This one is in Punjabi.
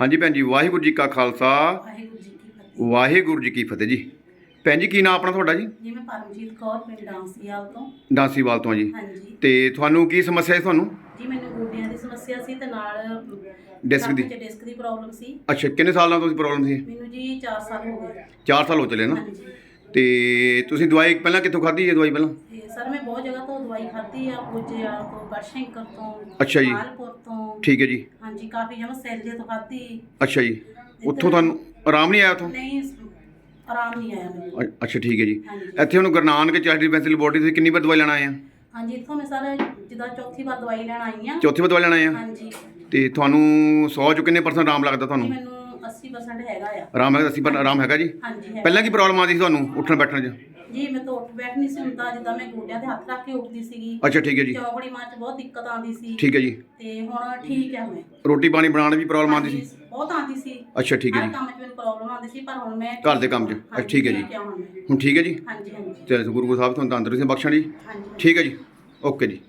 ਹਾਂਜੀ ਭੈਣ ਜੀ ਵਾਹਿਗੁਰੂ ਜੀ ਕਾ ਖਾਲਸਾ। ਵਾਹਿਗੁਰੂ ਜੀ ਕੀ ਫਤਿਹ। ਵਾਹਿਗੁਰੂ ਜੀ ਕੀ ਫਤਿਹ ਜੀ। ਭੈਣ ਜੀ ਕੀ ਨਾਮ ਆਪਣਾ ਤੁਹਾਡਾ ਜੀ? ਜੀ ਮੈਂ ਪਰਮਜੀਤ ਕੌਰ ਪਿੰਡ ਡਾਂਸੀਵਾਲ ਤੋਂ। ਡਾਂਸੀਵਾਲ ਤੋਂ ਆ ਜੀ। ਹਾਂਜੀ। ਤੇ ਤੁਹਾਨੂੰ ਕੀ ਸਮੱਸਿਆ ਹੈ ਤੁਹਾਨੂੰ? ਜੀ ਮੈਨੂੰ ਗੋਡਿਆਂ ਦੀ ਸਮੱਸਿਆ ਸੀ ਤੇ ਨਾਲ ਡਿਸਕ ਦੀ? ਡਿਸਕ ਦੀ ਪ੍ਰੋਬਲਮ ਸੀ। ਅੱਛਾ ਕਿੰਨੇ ਸਾਲਾਂ ਤੋਂ ਪ੍ਰੋਬਲਮ ਸੀ? ਮੈਨੂੰ ਜੀ 4 ਸਾਲ ਹੋ ਗਏ। 4 ਸਾਲ ਹੋ ਚਲੇ ਨਾ। ਹਾਂਜੀ। ਤੇ ਤੁਸੀਂ ਦਵਾਈ ਪਹਿਲਾਂ ਕਿੱਥੋਂ ਖਾਧੀ ਹੈ ਦਵਾਈ ਪਹਿਲਾਂ? ਤੇ ਸਰ ਮੈਂ ਬਹੁਤ ਜਗ੍ਹਾ ਤੋਂ ਦਵਾਈ ਖਾਧੀ ਆ ਪੁੱਜਿਆ ਤੋਂ ਗੜਸ਼ੰਕਰ ਤੋਂ ਅੱਛਾ ਜੀ। ਮਾਲਪੁਰ ਤੋਂ। ਠੀਕ ਹੈ ਜੀ। ਹਾਂਜੀ ਕਾਫੀ ਜਗ੍ਹਾ ਸੈਲਜੇ ਤੋਂ ਖਾਧੀ ਅੱਛਾ ਜੀ ਉੱਥੋਂ ਤੁਹਾਨੂੰ ਆਰਾਮ ਨਹੀਂ ਆਇਆ ਉੱਥੋਂ? ਨਹੀਂ ਆਰਾਮ ਨਹੀਂ ਆਇਆ ਮੈਨੂੰ। ਅ- ਅੱਛਾ ਠੀਕ ਹੈ ਜੀ। ਹਾਂਜੀ। ਇੱਥੇ ਹੁਣ Guru Nanak charity dispensary laboratory ਤੁਸੀਂ ਕਿੰਨੀ ਵਾਰ ਦਵਾਈ ਲੈਣ ਆਏ ਆ? ਹਾਂਜੀ ਇੱਥੋਂ ਮੈਂ ਸਰ ਜਿੱਦਾਂ ਚੌਥੀ ਵਾਰ ਦਵਾਈ ਲੈਣ ਆਈ ਆ ਚੌਥੀ ਵਾਰ ਦਵਾਈ ਲੈਣ ਆਏ ਆ? ਹਾਂਜੀ। ਤੇ ਤੁਹਾਨੂੰ 100 ਚੋਂ ਕਿੰਨੇ ਪਰਸੈਂਟ ਆਰਾਮ ਲੱਗਦਾ ਜੀ ਤੁਹਾਨੂੰ ਮੈਨੂੰ 80% ਹੈਗਾ ਆ। ਆਰਾਮ ਹੈਗਾ 80% ਆਰਾਮ ਹੈਗਾ ਜੀ? ਹਾਂਜੀ ਹੈ ਪਹਿਲਾਂ ਕੀ ਪ੍ਰੋਬਲਮ ਆਉਂਦੀ ਸੀ ਤੁਹਾਨੂੰ ਉੱਠਣ ਬੈਠਣ 'ਚ? ਜੀ ਮੈਂ ਤਾਂ ਉੱਠ ਬੈਠ ਨਹੀਂ ਸੀ ਹੁੰਦਾ ਜਿੱਦਾਂ ਮੈਂ ਗੋਡਿਆਂ ਤੇ ਹੱਥ ਰੱਖ ਕੇ ਉੱਠਦੀ ਸੀਗੀ। ਅੱਛਾ ਠੀਕ ਹੈ ਜੀ। ਚੌਂਕੜੀ ਮਾਰ ਚ ਬਹੁਤ ਦਿੱਕਤ ਆਉਂਦੀ ਸੀ। ਠੀਕ ਹੈ ਜੀ। ਤੇ ਹੁਣ ਠੀਕ ਹੈ ਮੈਂ। ਰੋਟੀ ਪਾਣੀ ਬਣਾਉਣ ਵੀ ਪ੍ਰੋਬਲਮ ਆਉਂਦੀ ਸੀ? ਬਹੁਤ ਆਉਂਦੀ ਸੀ। ਅੱਛਾ ਠੀਕ ਹੈ ਜੀ। ਕੰਮ 'ਚ ਮੈਨੂੰ ਪ੍ਰੋਬਲਮ ਆਉਂਦੀ ਸੀ ਪਰ ਹੁਣ ਮੈਂ ਘਰ ਦੇ ਕੰਮ 'ਚ? ਅੱਛਾ, ਠੀਕ ਹੈ ਜੀ। ਮੈਂ। ਹੁਣ ਠੀਕ ਹੈ ਜੀ? ਹਾਂਜੀ ਹਾਂਜੀ। ਤੇ ਗੁਰੂ ਸਾਹਿਬ ਤੁਹਾਨੂੰ ਤੰਦਰੁਸਤੀ ਬਖਸ਼ਣ ਜੀ। ਹਾਂਜੀ। ਠੀਕ ਹੈ ਜੀ। ਓਕੇ ਜੀ।